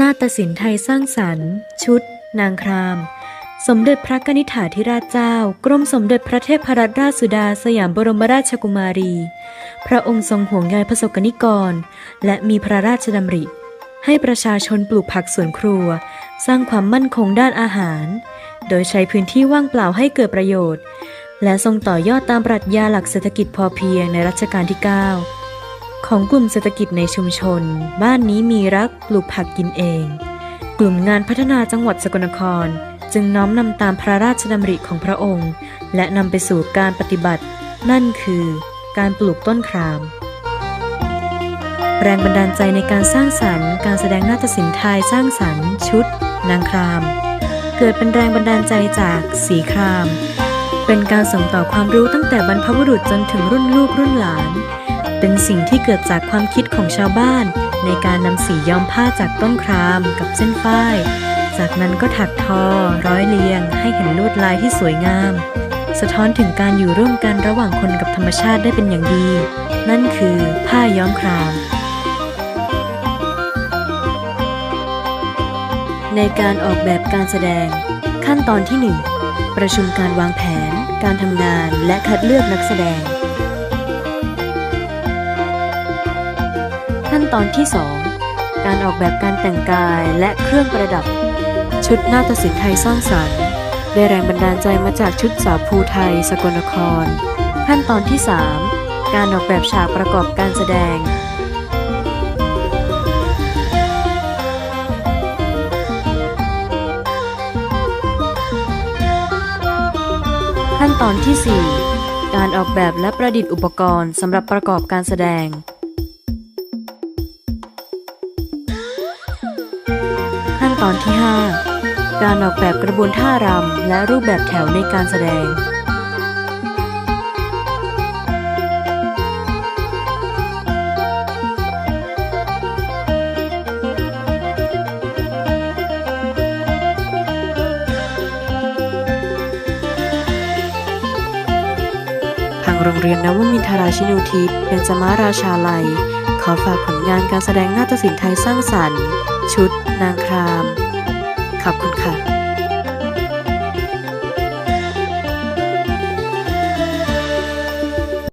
นาฏศิลป์ไทยสร้างสรรค์ ชุด นางคราม สมเด็จพระกนิษฐาธิราชเจ้า กรมสมเด็จพระเทพรัตนราชสุดาสยามบรมราชกุมารี พระองค์ทรงห่วงใยประสบกนิกร และมีพระราชดำริ ให้ประชาชนปลูกผักสวนครัว สร้างความมั่นคงด้านอาหาร โดยใช้พื้นที่ว่างเปล่าให้เกิดประโยชน์ และทรงต่อยอดตามปรัชญาหลักเศรษฐกิจพอเพียงในรัชกาลที่ 9 ของกลุ่มเศรษฐกิจในชุมชน บ้านนี้มีรักปลูกผักกินเอง กลุ่มงานพัฒนาจังหวัดสกลนคร จึงน้อมนำตามพระราชดำริของพระองค์ และนำไปสู่การปฏิบัติ นั่นคือการปลูกต้นคราม แรงบันดาลใจในการสร้างสรรค์ การแสดงนาฏศิลป์ไทยสร้างสรรค์ ชุด นางคราม เกิดเป็นแรงบันดาลใจจากสีคราม เป็นการส่งต่อความรู้ตั้งแต่บรรพบุรุษจนถึงรุ่นลูกรุ่นหลาน เป็นสิ่งที่เกิดจากความคิดของชาวบ้าน ในการนำสีย้อมผ้าจากต้นครามกับเส้นฝ้าย จากนั้นก็ถักทอ ร้อยเรียง ให้เห็นลวดลายที่สวยงาม สะท้อนถึงการอยู่ร่วมกันระหว่างคนกับธรรมชาติได้เป็นอย่างดี นั่นคือผ้าย้อมครามในการออกแบบการแสดง ขั้นตอนที่ 1 ประชุมการวางแผน การทำงานและคัดเลือกนักแสดง ขั้นตอนที่ 2 การออกแบบการแต่งกายและเครื่องประดับ ชุดนาฏศิลป์ไทยสร้างสรรค์ ได้แรงบันดาลใจมาจากชุดสาวภูไทยสกลนคร ขั้นตอนที่ 3 การออกแบบฉากประกอบการแสดงขั้นตอนที่ 4 การออกแบบและประดิษฐ์อุปกรณ์สำหรับประกอบการแสดง ตอนที่ 5 การออกแบบกระบวนท่ารำและรูปแบบแถวในการแสดง ทางโรงเรียนนวมินทราชินูทิศเป็นสมาราชาลัย ขอฝากผลงานการแสดงนาฏศิลป์ไทยสร้างสรรค์ ชุดนางคราม ขอบคุณค่ะ